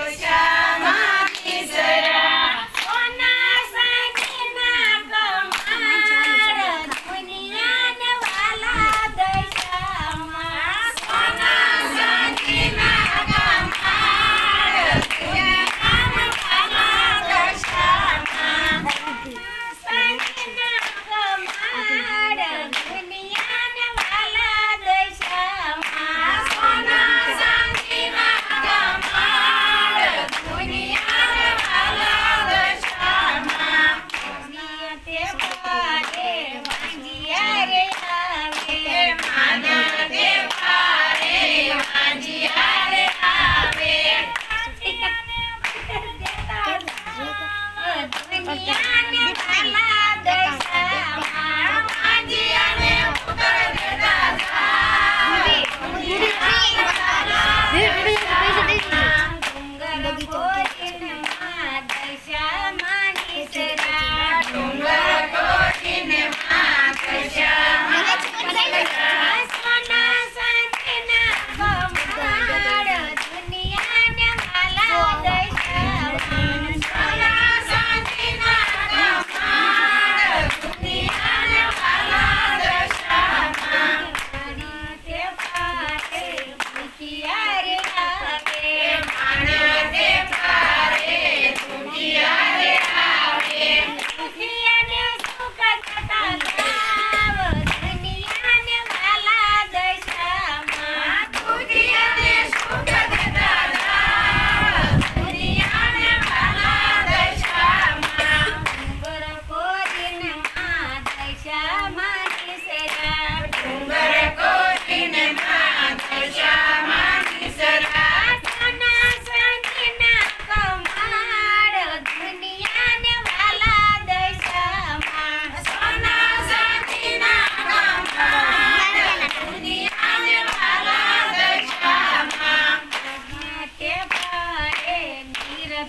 Okay.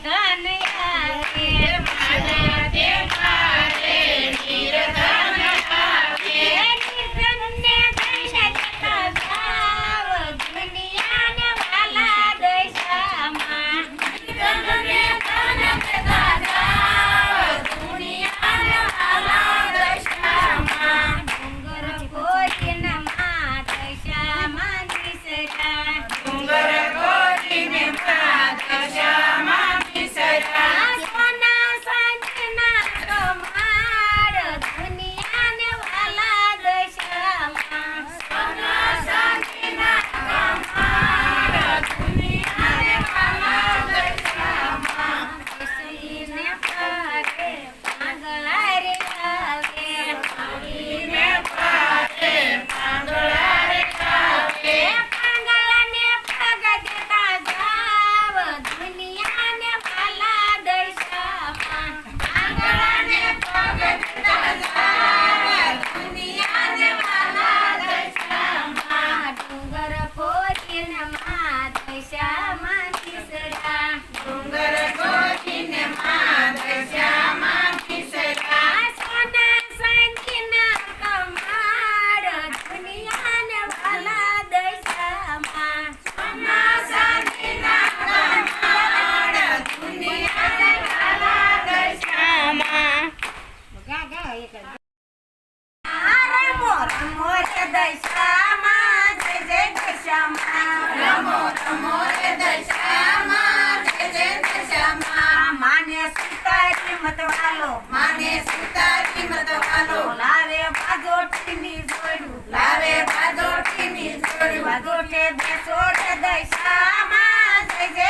Kanaiya હિંમત વાલો માને સુતાર હિંમત વાલો લાવે બાજોટીની જોડું લાવે બાજોટીની જોડું બાજોટે બેસોડે દૈશામાં જય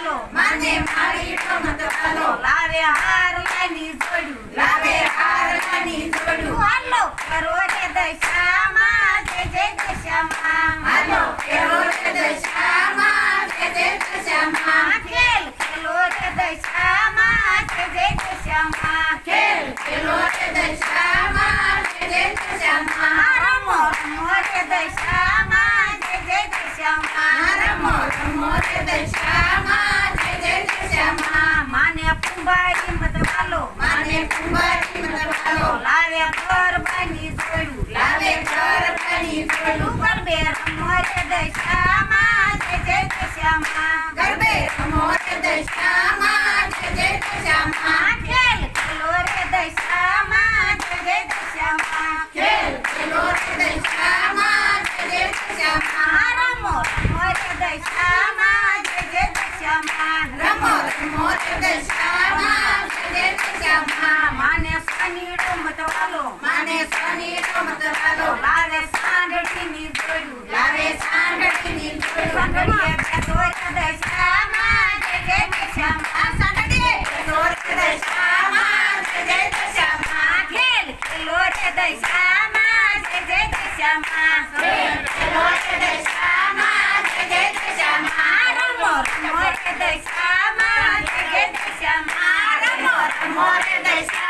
halo, mane mare ito mato halo, lave haru lani zodu, lave haru lani zodu, halo, karote da shama, je je da shama, halo, karote da shama, je je da shama, kel. વાલો માને કુંભારી મને વાલો લાવે લાવે ઘર ગરબે રમોરે દશામાં જય જય દશામાં ગરબે રમોરે Sanito Matavalo, Mane Sanito Matavalo, Lare Sandra Tini Dodu, Lare Sandra Tini Dodu, Sandra Pesota de Shama, Jede de Shama, Sandra de Pesota de Shama, Jede de Shama, Kel, Pesota de Shama, Jede de Shama, Pesota de Shama, Jede de Shama, Ramo, Ramo de Shama, Jede de Shama, Ramo, Ramo de Shama,